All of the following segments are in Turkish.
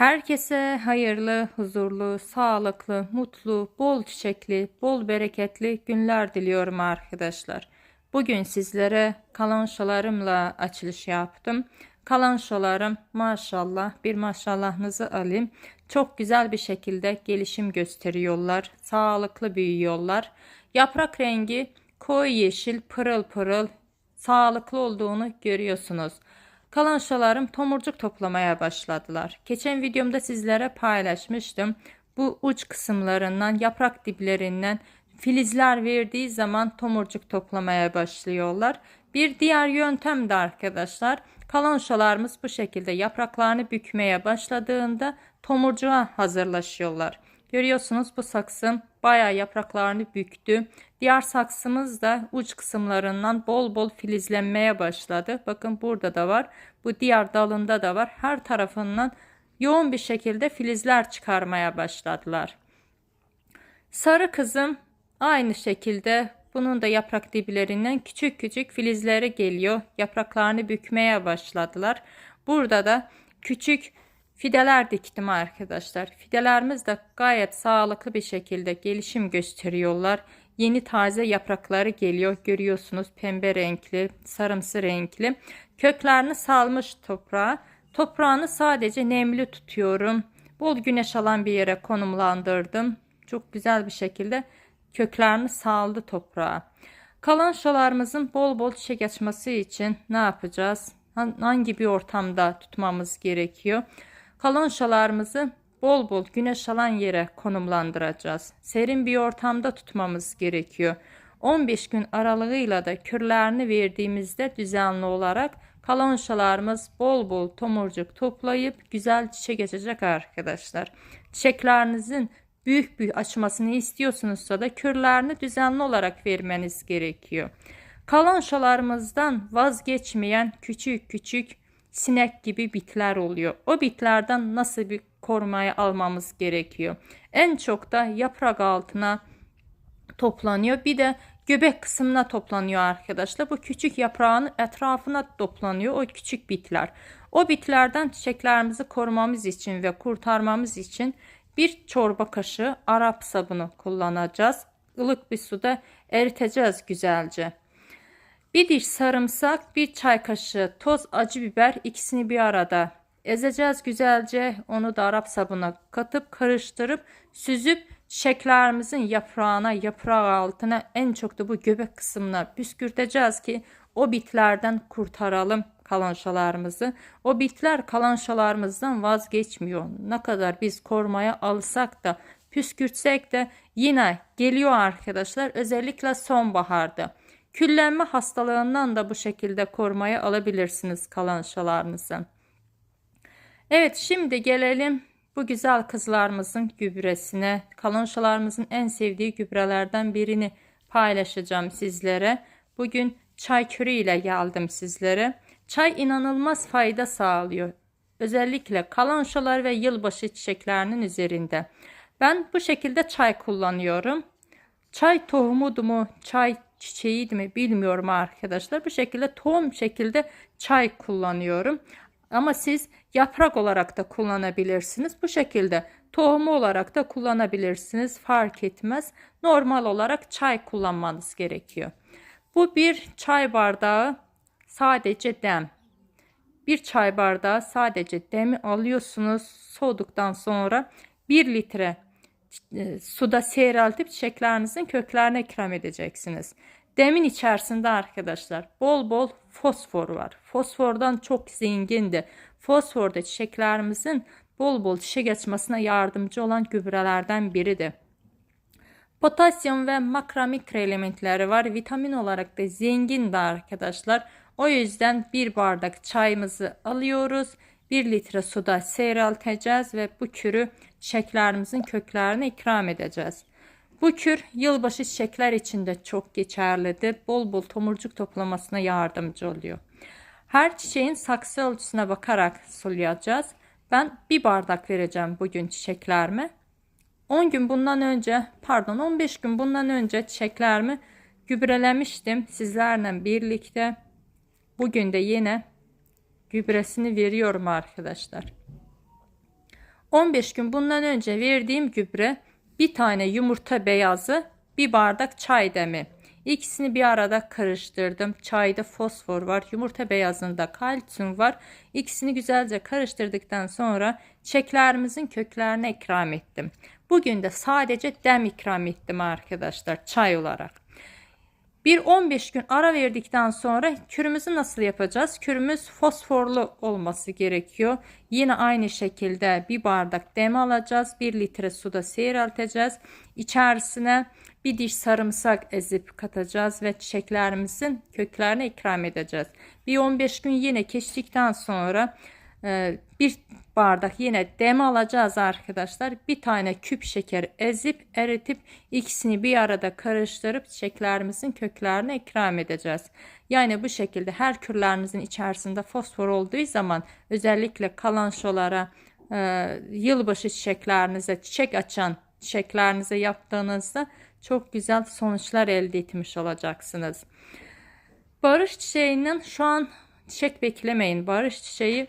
Herkese hayırlı, huzurlu, sağlıklı, mutlu, bol çiçekli, bol bereketli günler diliyorum arkadaşlar. Bugün sizlere kalanşalarımla açılış yaptım. Kalanşalarım maşallah bir maşallahınızı alayım. Çok güzel bir şekilde gelişim gösteriyorlar. Sağlıklı büyüyorlar. Yaprak rengi koyu yeşil pırıl pırıl sağlıklı olduğunu görüyorsunuz. Kalanşalarım tomurcuk toplamaya başladılar. Geçen videomda sizlere paylaşmıştım. Bu uç kısımlarından, yaprak diplerinden filizler verdiği zaman tomurcuk toplamaya başlıyorlar. Bir diğer yöntem de arkadaşlar kalanşalarımız bu şekilde yapraklarını bükmeye başladığında tomurcuğa hazırlaşıyorlar. Görüyorsunuz bu saksım bayağı yapraklarını büktü. Diğer saksımız da uç kısımlarından bol bol filizlenmeye başladı. Bakın burada da var. Bu diğer dalında da var. Her tarafından yoğun bir şekilde filizler çıkarmaya başladılar. Sarı kızım aynı şekilde bunun da yaprak diplerinden küçük küçük filizleri geliyor. Yapraklarını bükmeye başladılar. Burada da küçük fideler diktim arkadaşlar. Fidelerimiz de gayet sağlıklı bir şekilde gelişim gösteriyorlar. Yeni taze yaprakları geliyor. Görüyorsunuz pembe renkli, sarımsı renkli. Köklerini salmış toprağa. Toprağını sadece nemli tutuyorum. Bol güneş alan bir yere konumlandırdım. Çok güzel bir şekilde köklerini saldı toprağa. Kalan şalarımızın bol bol çiçek açması için ne yapacağız? Hangi bir ortamda tutmamız gerekiyor? Kalan şalarımızı bol bol güneş alan yere konumlandıracağız. Serin bir ortamda tutmamız gerekiyor. 15 gün aralığıyla da kürlerini verdiğimizde düzenli olarak kalonşalarımız bol bol tomurcuk toplayıp güzel çiçek açacak arkadaşlar. Çiçeklerinizin büyük büyük açmasını istiyorsunuzsa da kürlerini düzenli olarak vermeniz gerekiyor. Kalonşalarımızdan vazgeçmeyen küçük küçük sinek gibi bitler oluyor. O bitlerden nasıl bir korumaya almamız gerekiyor. En çok da yaprak altına toplanıyor. Bir de göbek kısmına toplanıyor arkadaşlar. Bu küçük yaprağın etrafına toplanıyor o küçük bitler. O bitlerden çiçeklerimizi korumamız için ve kurtarmamız için bir çorba kaşığı Arap sabunu kullanacağız. Ilık bir suda eriteceğiz güzelce. Bir diş sarımsak, bir çay kaşığı toz acı biber ikisini bir arada ezeceğiz güzelce. Onu da Arap sabuna katıp karıştırıp süzüp çiçeklerimizin yaprağına, yaprağı altına en çok da bu göbek kısmına püskürteceğiz ki o bitlerden kurtaralım kalanşalarımızı. O bitler kalanşalarımızdan vazgeçmiyor. Ne kadar biz korumaya alsak da püskürtsek de yine geliyor arkadaşlar. Özellikle sonbaharda. Küllenme hastalığından da bu şekilde korumaya alabilirsiniz kalanşalarınızı. Evet şimdi gelelim bu güzel kızlarımızın gübresine. Kalanşalarımızın en sevdiği gübrelerden birini paylaşacağım sizlere. Bugün çay kürü ile geldim sizlere. Çay inanılmaz fayda sağlıyor. Özellikle kalanşalar ve yılbaşı çiçeklerinin üzerinde. Ben bu şekilde çay kullanıyorum. Çay tohumudu mu, çay çiçeğiydi mi bilmiyorum arkadaşlar. Bu şekilde tohum şekilde çay kullanıyorum. Ama siz yaprak olarak da kullanabilirsiniz. Bu şekilde tohumu olarak da kullanabilirsiniz. Fark etmez. Normal olarak çay kullanmanız gerekiyor. Bu bir çay bardağı sadece dem. Bir çay bardağı sadece demi alıyorsunuz. Soğuduktan sonra 1 litre suda seyreltip çiçeklerinizin köklerine ikram edeceksiniz. Demin içerisinde arkadaşlar bol bol fosfor var. Fosfordan çok zengindi. Fosfor da çiçeklerimizin bol bol çiçek açmasına yardımcı olan gübrelerden biridir. Potasyum ve makro elementleri var. Vitamin olarak da zengin arkadaşlar. O yüzden bir bardak çayımızı alıyoruz. 1 litre suda seyrelteceğiz ve bu kürü çiçeklerimizin köklerine ikram edeceğiz. Bu kür yılbaşı çiçekler için de çok geçerlidir. Bol bol tomurcuk toplamasına yardımcı oluyor. Her çiçeğin saksı ölçüsüne bakarak sulayacağız. Ben bir bardak vereceğim bugün çiçeklerime. 10 gün bundan önce pardon 15 gün bundan önce çiçeklerimi gübrelemiştim sizlerle birlikte. Bugün de yine gübresini veriyorum arkadaşlar. 15 gün bundan önce verdiğim gübre bir tane yumurta beyazı, bir bardak çay demi. İkisini bir arada karıştırdım. Çayda fosfor var, yumurta beyazında kalsiyum var. İkisini güzelce karıştırdıktan sonra çeklerimizin köklerine ikram ettim. Bugün de sadece dem ikram ettim arkadaşlar çay olarak. Bir 15 gün ara verdikten sonra kürümüzü nasıl yapacağız? Kürümüz fosforlu olması gerekiyor. Yine aynı şekilde bir bardak dem alacağız. 1 litre suda seyrelteceğiz. İçerisine bir diş sarımsak ezip katacağız ve çiçeklerimizin köklerine ikram edeceğiz. Bir 15 gün yine geçtikten sonra bir bardak yine dem alacağız arkadaşlar. Bir tane küp şeker ezip eritip ikisini bir arada karıştırıp çiçeklerimizin köklerine ikram edeceğiz. Yani bu şekilde her kürlerinizin içerisinde fosfor olduğu zaman özellikle kalançolara, e, yılbaşı çiçeklerinize, çiçek açan çiçeklerinize yaptığınızda çok güzel sonuçlar elde etmiş olacaksınız. Barış çiçeğinin şu an çiçek beklemeyin. Barış çiçeği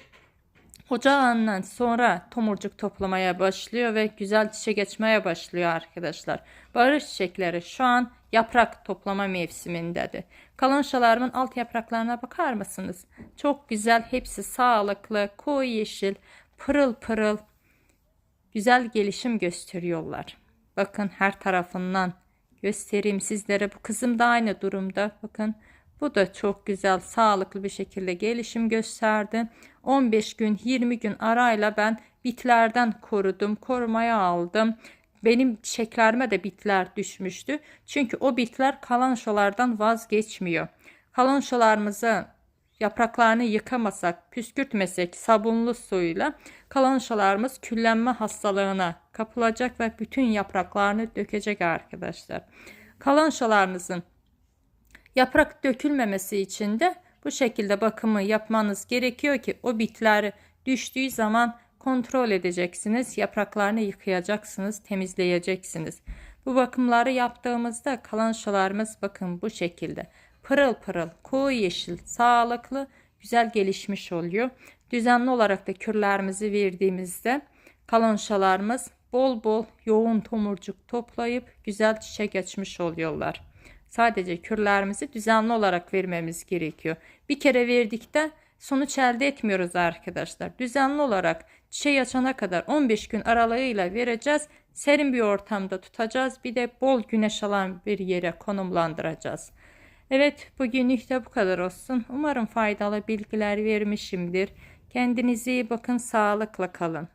Ocağından sonra tomurcuk toplamaya başlıyor ve güzel çiçek açmaya başlıyor arkadaşlar. Barış çiçekleri şu an yaprak toplama mevsimindedir. Kalonşalarımın alt yapraklarına bakar mısınız? Çok güzel, hepsi sağlıklı, koyu yeşil, pırıl pırıl, güzel gelişim gösteriyorlar. Bakın her tarafından göstereyim sizlere. Bu kızım da aynı durumda. Bakın bu da çok güzel, sağlıklı bir şekilde gelişim gösterdi. 15 gün, 20 gün arayla ben bitlerden korudum, korumaya aldım. Benim çiçeklerime de bitler düşmüştü. Çünkü o bitler kalanşolardan vazgeçmiyor. Kalanşolarımızı yapraklarını yıkamasak, püskürtmesek sabunlu suyla kalanşalarımız küllenme hastalığına kapılacak ve bütün yapraklarını dökecek arkadaşlar. Kalanşalarınızın Yaprak dökülmemesi için de bu şekilde bakımı yapmanız gerekiyor ki o bitler düştüğü zaman kontrol edeceksiniz. Yapraklarını yıkayacaksınız, temizleyeceksiniz. Bu bakımları yaptığımızda kalançalarımız bakın bu şekilde pırıl pırıl, koyu yeşil, sağlıklı, güzel gelişmiş oluyor. Düzenli olarak da kürlerimizi verdiğimizde kalançalarımız bol bol yoğun tomurcuk toplayıp güzel çiçek açmış oluyorlar. Sadece kürlerimizi düzenli olarak vermemiz gerekiyor. Bir kere verdikte sonuç elde etmiyoruz arkadaşlar. Düzenli olarak çiçeği açana kadar 15 gün aralığıyla vereceğiz. Serin bir ortamda tutacağız. Bir de bol güneş alan bir yere konumlandıracağız. Evet bugünlük de bu kadar olsun. Umarım faydalı bilgiler vermişimdir. Kendinize iyi bakın sağlıkla kalın.